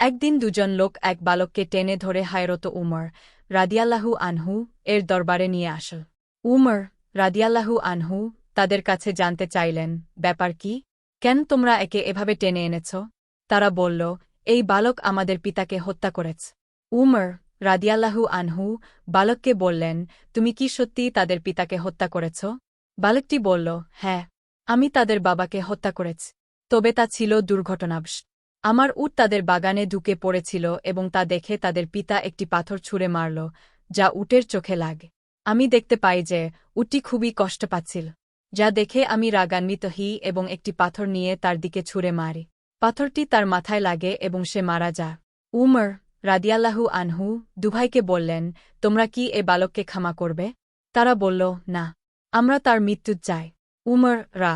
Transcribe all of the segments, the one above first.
একদিন দুজন লোক এক বালককে টেনে ধরে হায়রত উমর রাদিয়াল্লাহু আনহু এর দরবারে নিয়ে আসল। উমর রাদিয়াল্লাহু আনহু তাদের কাছে জানতে চাইলেন, ব্যাপার কি? কেন তোমরা একে এভাবে টেনে এনেছ? তারা বলল, এই বালক আমাদের পিতাকে হত্যা করেছ। উমর রাদিয়াল্লাহু আনহু বালককে বললেন, তুমি কি সত্যি তাদের পিতাকে হত্যা করেছ? বালকটি বলল হ্যাঁ আমি তাদের বাবাকে হত্যা করেছি, তবে তা ছিল দুর্ঘটনাবশ আমার উট তাদের বাগানে ঢুকে পড়েছিল এবং তা দেখে তাদের পিতা একটি পাথর ছুঁড়ে মারল, যা উটের চোখে লাগে। আমি দেখতে পাই যে উটটি খুবই কষ্ট পাচ্ছিল, যা দেখে আমি রাগান্বিত হি এবং একটি পাথর নিয়ে তার দিকে ছুঁড়ে মারি। পাথরটি তার মাথায় লাগে এবং সে মারা যা উমর রাদিয়াল্লাহু আনহু দুভাইকে বললেন, তোমরা কি এ বালককে ক্ষমা করবে? তারা বলল, না, আমরা তার মৃত্যু চাই। উমর রা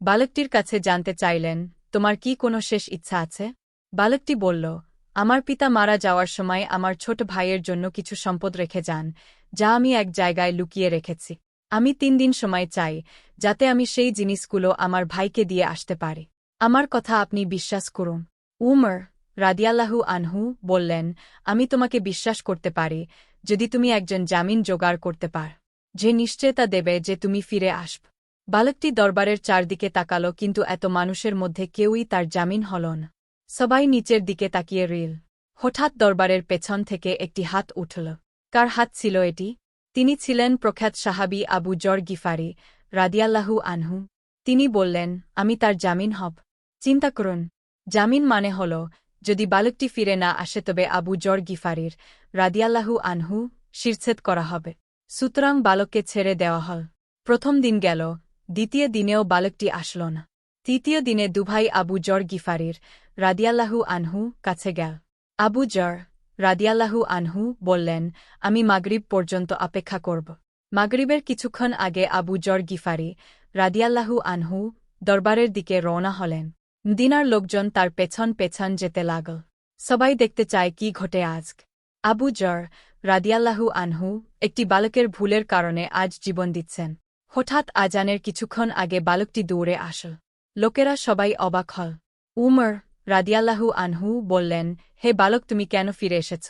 বালকটির কাছে জানতে চাইলেন, তোমার কি কোনো শেষ ইচ্ছা আছে? বালকটি বলল, আমার পিতা মারা যাওয়ার সময় আমার ছোট ভাইয়ের জন্য কিছু সম্পদ রেখে যান, যা আমি এক জায়গায় লুকিয়ে রেখেছি। আমি তিন দিন সময় চাই, যাতে আমি সেই জিনিসগুলো আমার ভাইকে দিয়ে আসতে পারি। আমার কথা আপনি বিশ্বাস করুন। উমর রাদিয়াল্লাহু আনহু বললেন, আমি তোমাকে বিশ্বাস করতে পারি, যদি তুমি একজন জামিন জোগাড় করতে পার, যে নিশ্চয়তা দেবে যে তুমি ফিরে আসব। বালকটি দরবারের চারদিকে তাকালো, কিন্তু এত মানুষের মধ্যে কেউই তার জামিন হল না। সবাই নিচের দিকে তাকিয়ে রিল। হঠাৎ দরবারের পেছন থেকে একটি হাত উঠল। কার হাত ছিল এটি? তিনি ছিলেন প্রখ্যাত সাহাবি আবু জর গিফারি, রাদিয়াল্লাহু আনহু। তিনি বললেন, আমি তার জামিন হব। চিন্তা করুন। জামিন মানে হল, যদি বালকটি ফিরে না আসে তবে আবু জর গিফারির, রাদিয়াল্লাহু আনহু শিরছেদ করা হবে। সুতরাং বালককে ছেড়ে দেওয়া হল। প্রথম দিন গেল, দ্বিতীয় দিনেও বালকটি আসল না। তৃতীয় দিনে দুভাই আবু জর গিফারির রাদিয়াল্লাহু আনহু কাছে গেল। আবু জর রাদিয়াল্লাহু আনহু বললেন, আমি মাগরিব পর্যন্ত অপেক্ষা করব। মাগরিবের কিছুক্ষণ আগে আবু জর গিফারি রাদিয়াল্লাহু আনহু দরবারের দিকে রওনা হলেন। দিনার লোকজন তার পেছন পেছন যেতে লাগল। সবাই দেখতে চায়, কি ঘটে আজক? আবু জর রাদিয়াল্লাহু আনহু একটি বালকের ভুলের কারণে আজ জীবন দিচ্ছেন। হঠাৎ আজানের কিছুক্ষণ আগে বালকটি দৌড়ে আসল। লোকেরা সবাই অবাক হল। উমর রাদিয়াল্লাহু আনহু বললেন, হে বালক, তুমি কেন ফিরে এসেছ?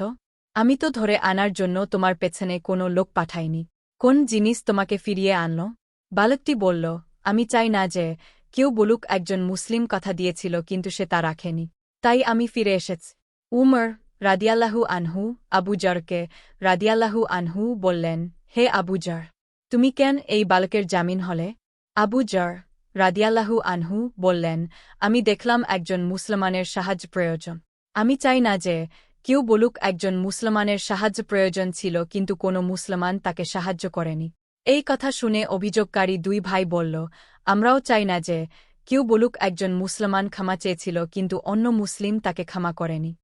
আমি তো ধরে আনার জন্য তোমার পেছনে কোনো লোক পাঠাইনি। কোন জিনিস তোমাকে ফিরিয়ে আনল? বালকটি বলল, আমি চাই না যে কেউ বলুক একজন মুসলিম কথা দিয়েছিল, কিন্তু সে তা রাখেনি। তাই আমি ফিরে এসেছি। উমর রাদিয়াল্লাহু আনহু, আবু জরকে রাদিয়াল্লাহু আনহু বললেন, হে আবু জর, তুমি কেন এই বালকের জামিন হলে? আবু জর রাদিয়াল্লাহু আনহু বললেন, আমি দেখলাম একজন মুসলমানের সাহায্য প্রয়োজন। আমি চাই না যে কেউ বলুক একজন মুসলমানের সাহায্য প্রয়োজন ছিল, কিন্তু কোনো মুসলমান তাকে সাহায্য করেনি। এই কথা শুনে অভিযোগকারী দুই ভাই বলল, আমরাও চাই না যে কেউ বলুক একজন মুসলমান ক্ষমা চেয়েছিল, কিন্তু অন্য মুসলিম তাকে ক্ষমা করেনি।